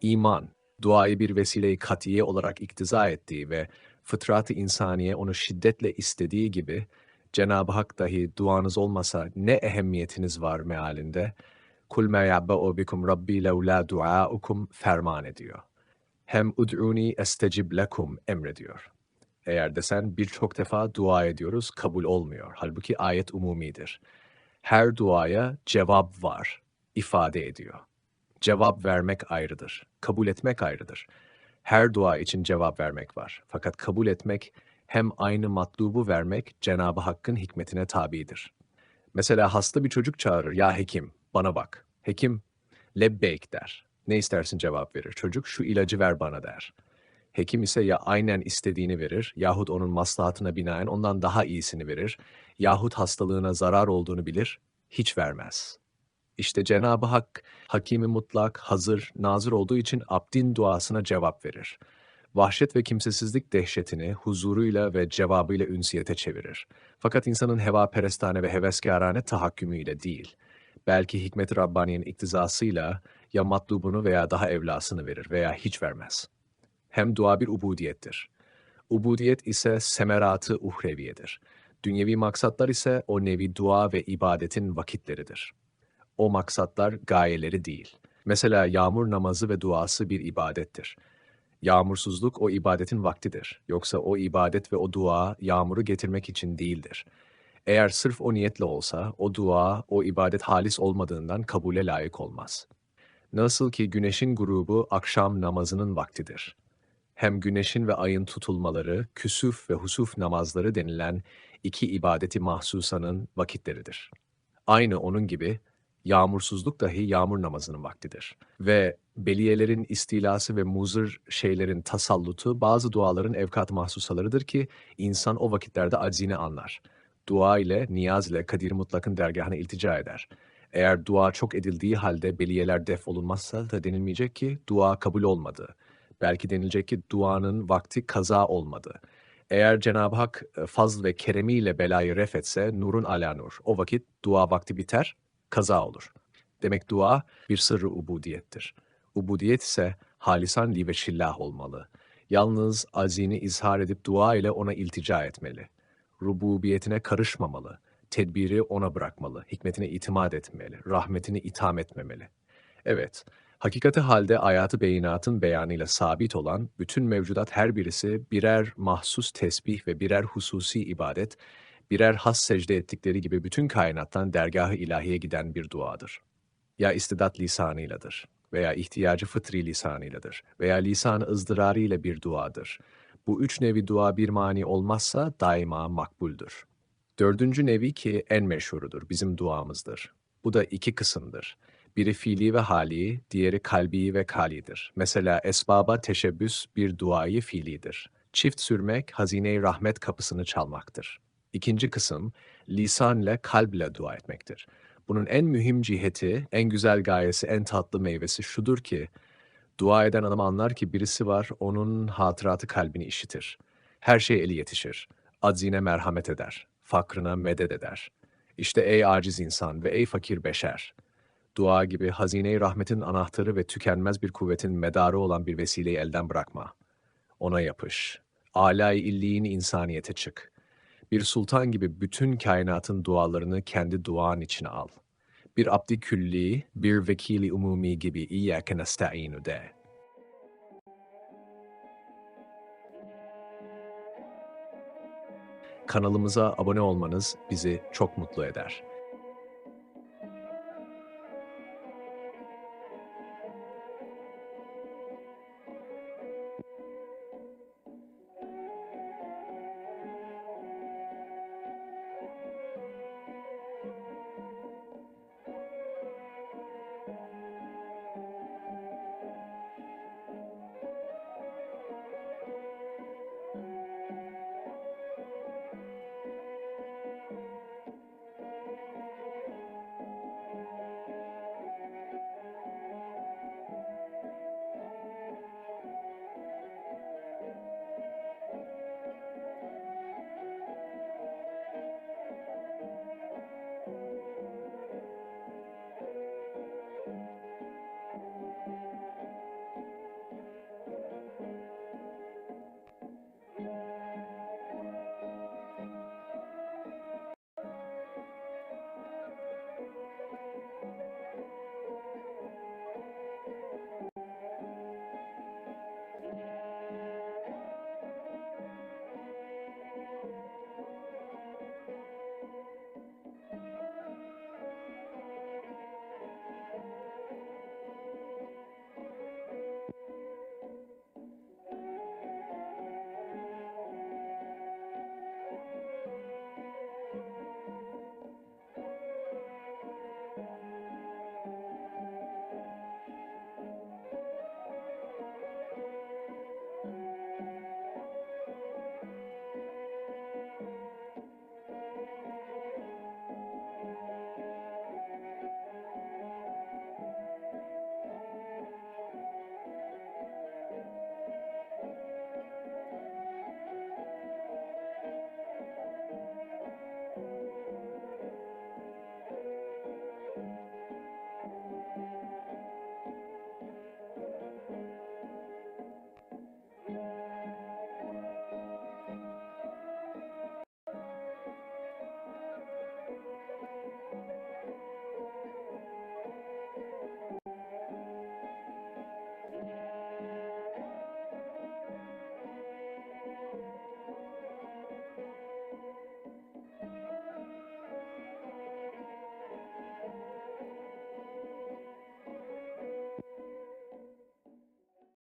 İman, duayı bir vesile-i katiye olarak iktiza ettiği ve fıtrat-ı insaniye onu şiddetle istediği gibi, Cenab-ı Hak dahi duanız olmasa ne ehemmiyetiniz var mealinde, kul me ya'ba'u bikum rabbi levla duaukum ferman ediyor. Hem ud'uni estecib lekum emrediyor. Eğer desen birçok defa dua ediyoruz, kabul olmuyor. Halbuki ayet umumidir. Her duaya cevap var, ifade ediyor. Cevap vermek ayrıdır, kabul etmek ayrıdır. Her dua için cevap vermek var. Fakat kabul etmek hem aynı matlubu vermek Cenab-ı Hakk'ın hikmetine tabidir. Mesela hasta bir çocuk çağırır, ya hekim bana bak. Hekim lebbeyk der. Ne istersin cevap verir. Çocuk şu ilacı ver bana der. Hekim ise ya aynen istediğini verir yahut onun maslahatına binaen ondan daha iyisini verir yahut hastalığına zarar olduğunu bilir, hiç vermez. İşte Cenab-ı Hak, hakimi mutlak, hazır, nazır olduğu için abdin duasına cevap verir. Vahşet ve kimsesizlik dehşetini huzuruyla ve cevabıyla ünsiyete çevirir. Fakat insanın heva perestane ve heveskarane tahakkümüyle değil. Belki hikmet-i Rabbani'nin iktizasıyla ya matlubunu veya daha evlasını verir veya hiç vermez.'' hem dua bir ubudiyettir. Ubudiyet ise semeratı uhreviyedir. Dünyevi maksatlar ise o nevi dua ve ibadetin vakitleridir. O maksatlar gayeleri değil. Mesela yağmur namazı ve duası bir ibadettir. Yağmursuzluk o ibadetin vaktidir. Yoksa o ibadet ve o dua yağmuru getirmek için değildir. Eğer sırf o niyetle olsa, o dua, o ibadet halis olmadığından kabule layık olmaz. Nasıl ki güneşin grubu akşam namazının vaktidir hem güneşin ve ayın tutulmaları, küsuf ve husuf namazları denilen iki ibadeti mahsusanın vakitleridir. Aynı onun gibi yağmursuzluk dahi yağmur namazının vaktidir. Ve beliyelerin istilası ve muzır şeylerin tasallutu bazı duaların evkat mahsusalarıdır ki insan o vakitlerde aczini anlar. Dua ile, niyaz ile Kadir Mutlak'ın dergahına iltica eder. Eğer dua çok edildiği halde beliyeler def olunmazsa da denilmeyecek ki dua kabul olmadı.'' belki denilecek ki duanın vakti kaza olmadı. Eğer Cenab-ı Hak e, fazl ve keremiyle belayı ref etse nurun ala nur. O vakit dua vakti biter, kaza olur. Demek dua bir sırrı ubudiyettir. Ubudiyet ise halisan li ve şillah olmalı. Yalnız azini izhar edip dua ile ona iltica etmeli. Rububiyetine karışmamalı. Tedbiri ona bırakmalı. Hikmetine itimat etmeli. Rahmetini itham etmemeli. Evet, Hakikati halde hayatı beyinatın beyanıyla sabit olan bütün mevcudat her birisi birer mahsus tesbih ve birer hususi ibadet, birer has secde ettikleri gibi bütün kainattan dergahı ilahiye giden bir duadır. Ya istidat lisanıyladır veya ihtiyacı fıtri lisanıyladır veya lisan ızdırarı ile bir duadır. Bu üç nevi dua bir mani olmazsa daima makbuldür. Dördüncü nevi ki en meşhurudur, bizim duamızdır. Bu da iki kısımdır. Biri fiili ve hali, diğeri kalbi ve kalidir. Mesela esbaba teşebbüs bir duayı fiilidir. Çift sürmek hazine-i rahmet kapısını çalmaktır. İkinci kısım lisan ile kalb ile dua etmektir. Bunun en mühim ciheti, en güzel gayesi, en tatlı meyvesi şudur ki, dua eden adam anlar ki birisi var, onun hatıratı kalbini işitir. Her şey eli yetişir. Adzine merhamet eder. Fakrına medet eder. İşte ey aciz insan ve ey fakir beşer.'' dua gibi hazine-i rahmetin anahtarı ve tükenmez bir kuvvetin medarı olan bir vesileyi elden bırakma. Ona yapış. Alay illiğin insaniyete çık. Bir sultan gibi bütün kainatın dualarını kendi duan içine al. Bir abdi külli, bir vekili umumi gibi İyyâke nesta'inu de. Kanalımıza abone olmanız bizi çok mutlu eder.